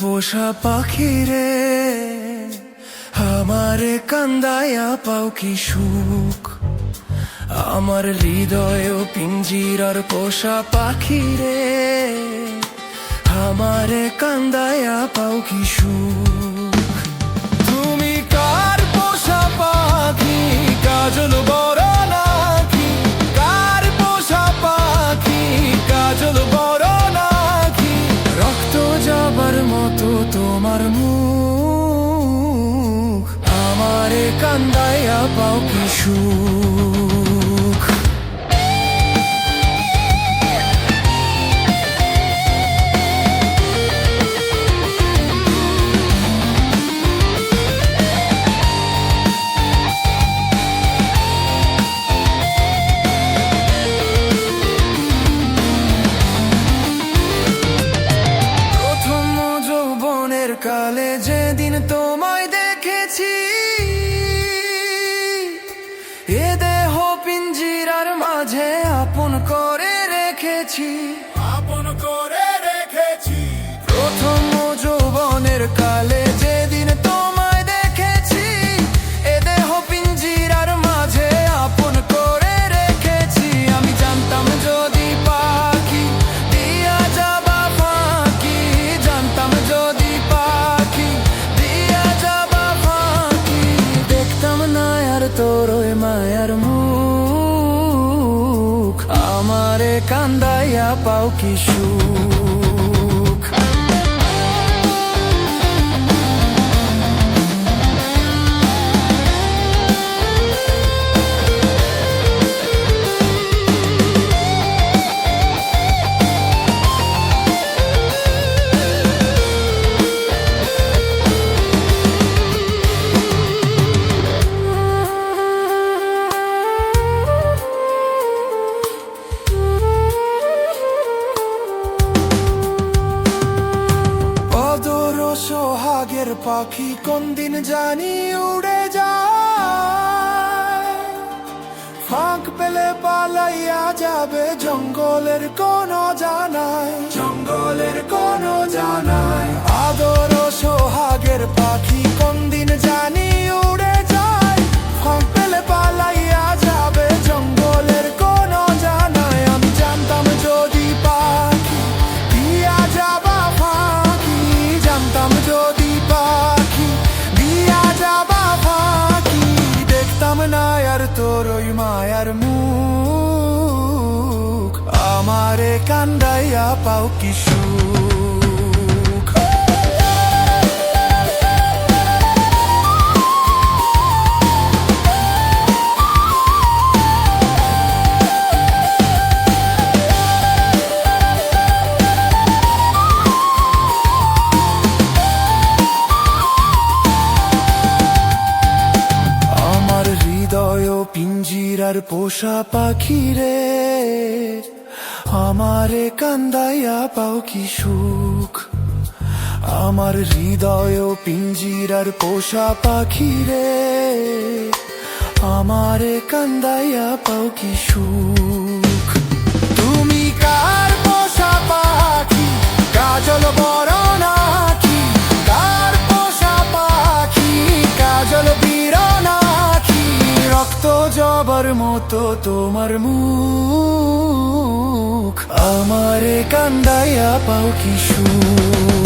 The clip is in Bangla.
পোষা পাখি রে আমারে কান্দায়া পাও কি সুখ? আমার হৃদয় পিঞ্জিরার পোষা পাখি রে আমারে কান্দায়া পাও কি সুখ? তুমি কার পোষা পাখি? কাজল বড় পাও কি কালে যেদিন মাঝে আপন করে রেখেছি। আপন করে রেখেছি। প্রথম যৌবনের কালে যেদিন তোমায় দেখেছি এ দেহ পিঞ্জিরার মাঝে আপন করে রেখেছি। আমি জানতাম যদি পাখি দিয়া যাবা ফাঁকি জানতাম যদি পাখি দিয়া যাবা ফাঁকি। দেখতাম না আর তোর ওই মায়ার মুখ কান্দাইয়া পাও কি সুখ পাখি কোন দিন জানি উড়ে যায়? ফাঁক পেলে পালাইয়া যাবে, জঙ্গলের কোন জানায় জঙ্গলের কোন জানায় আদর সোহাগের পাখি না আর তোর ওই মায়ার মুখ। আমারে কান্দাইয়া পাও কি পিঞ্জিরার পোষা পাখি রে আমারে কান্দাইয়া পাও কি সুখ? আমার হৃদয় পিঞ্জিরার পোষা পাখি রে আমারে কান্দাইয়া পাও কি সুখ? তুমি কার পোষা পাখি? কাজল বড় মতো তোমার মুখ। আমারে কান্দাইয়া পাও কি সুখ?